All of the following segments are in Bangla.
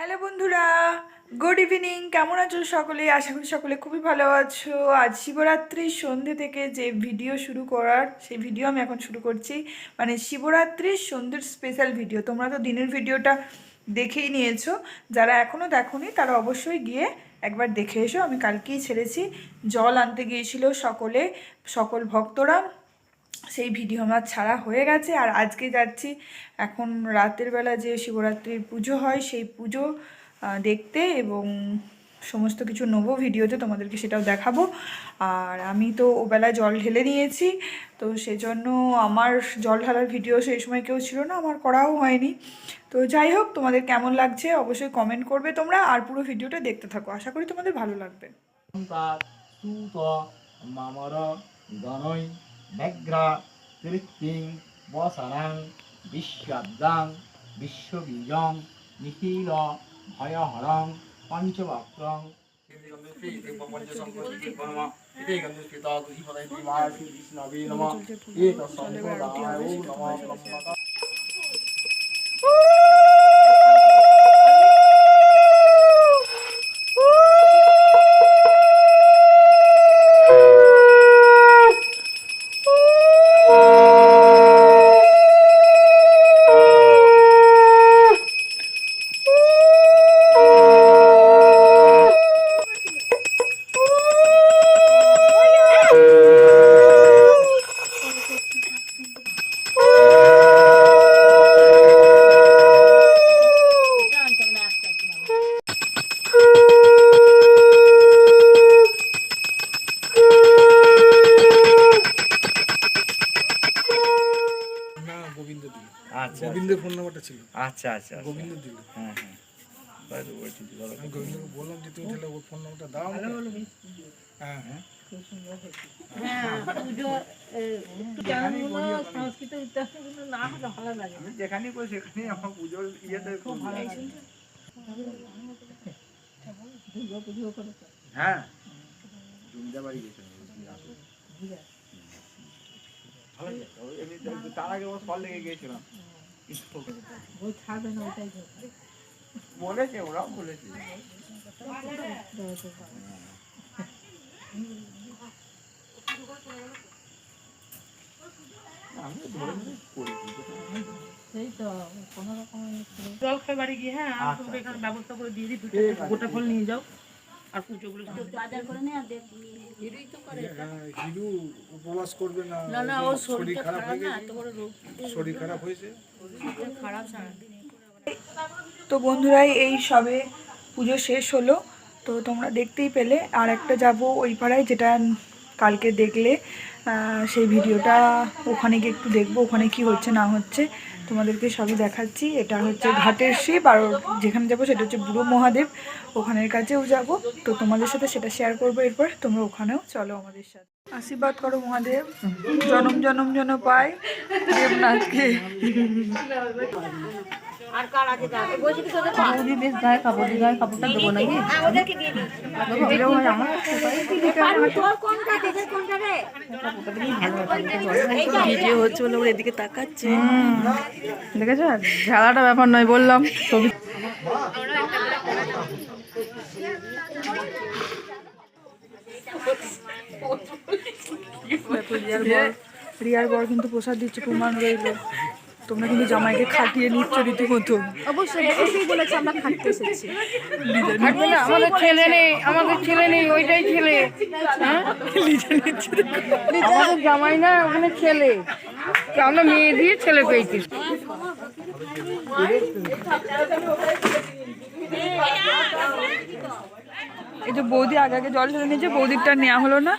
হ্যালো বন্ধুরা গুড ইভিনিং কেমন আছো সকলে? আশা করি সকলে খুবই ভালো আছো। আজ শিবরাত্রির সন্ধ্যে থেকে যে ভিডিও শুরু করার, সেই ভিডিও আমি এখন শুরু করছি। মানে শিবরাত্রির সন্ধ্যের স্পেশাল ভিডিও তোমরা তো দিনের ভিডিওটা দেখেই নিয়েছো। যারা এখনও দেখোনি, তারা অবশ্যই গিয়ে একবার দেখে এসো। আমি কালকেই ছেড়েছি। জল আনতে গিয়েছিল সকলে, সকল ভক্তরা। সেই ভিডিও আমার ছাড়া হয়ে গেছে। আর আজকে যাচ্ছি এখন রাতের বেলা যে শিবরাত্রির পুজো হয় সেই পুজো দেখতে এবং সমস্ত কিছু নেব ভিডিওতে, তোমাদেরকে সেটাও দেখাবো। আর আমি তো ওবেলায় জল ঢেলে নিয়েছি, তো সেজন্য আমার জল ঢালার ভিডিও সেই সময় কেউ ছিল না, আমার করাও হয়নি। তো যাই হোক, তোমাদের কেমন লাগছে অবশ্যই কমেন্ট করবে তোমরা, আর পুরো ভিডিওটা দেখতে থাকো। আশা করি তোমাদের ভালো লাগবে। tat negra ত্রিপিং বসারাং বিশ্বদ্রাং বিশ্ববীজং নিখিল ভয়হরং পঞ্চবক্রং। না গোবিন্দের ফোন নাম্বারটা ছিল। আচ্ছা আচ্ছা গোবিন্দ দিল। হ্যাঁ হ্যাঁ। আমি গোবিন্দকে বললাম যে তুমি তাহলে ওর ফোন নাম্বারটা দাও। হ্যাঁ। হ্যাঁ। আমি যেখানে করি সেখানে আমার পুজোর ইয়েতে খুব ভালো হ্যাঁ। দুর্গা বাড়ি গেছিলাম। তার আগে ওর ফল লেগে গিয়েছিলাম। তো ধরে ধরে জল খেয়ে বাড়ি গিয়ে হ্যাঁ আর এখানে ব্যবস্থা করে দিয়ে দিই গোটা ফল নিয়ে যাও। আর পুজোগুলো হ্যাঁ, হিরু উপবাস করবে না না না ও শরীর খারাপ হয়ে গেছে? এত বড় রোগ শরীর খারাপ হয়েছে? খারাপ তো বন্ধুরা এই সবে পুজো শেষ হলো। তো তোমরা দেখতেই পেলে আর একটা যাব ওই পাড়ায় যেটা কালকে দেখলে। সেই ভিডিওটা ওখানে গিয়ে একটু দেখব ওখানে কি হচ্ছে না হচ্ছে। তোমাদেরকে সবই দেখাচ্ছি। এটা হচ্ছে ঘাটের শিব আর যেখানে যাব সেটা হচ্ছে বুড়ো মহাদেব। ওখানের কাছেও যাব। তো তোমাদের সাথে সেটা শেয়ার করব এরপর। তোমরা ওখানেও চলো আমাদের সাথে। আশীর্বাদ করো মহাদেব। জনম জনম যেন পাই দেবনাথকে। বৌদি বেশ গায়ে কাপড় দিয়ে গায়ে কাপড়টা দেবো নাকি ভিডিও হচ্ছে বলে ওর এদিকে তাকাচ্ছে দেখেছ ঝালাটা ব্যাপার নয় বললাম ছবি রিয়ার বর রিয়ার বর কিন্তু প্রসাদ দিচ্ছে প্রমাণ রইল তোমরা কিন্তু জামাইকে খাটিয়ে নিচ্ছ রীতিমতো অবশ্যই অবশ্যই বলেছে আমরা খাটতে এসেছি। আমাদের ছেলে নেই আমাদের ছেলে নেই ওইটাই ছেলে। হ্যাঁ? আমাদের জামাই না ওখানে ছেলে। আমরা মেয়ে দিয়ে ছেলে পেয়েছি। এই যে বৌদি আগে আগে জল ঢেলে নিয়েছে বৌদিরটা নেওয়া হলো না।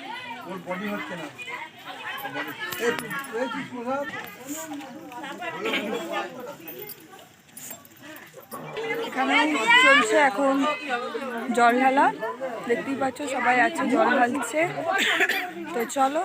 এখানে চলছে এখন জল ঢালা দেখতেই পাচ্ছ সবাই আছে জল ঢালছে। তো চলো।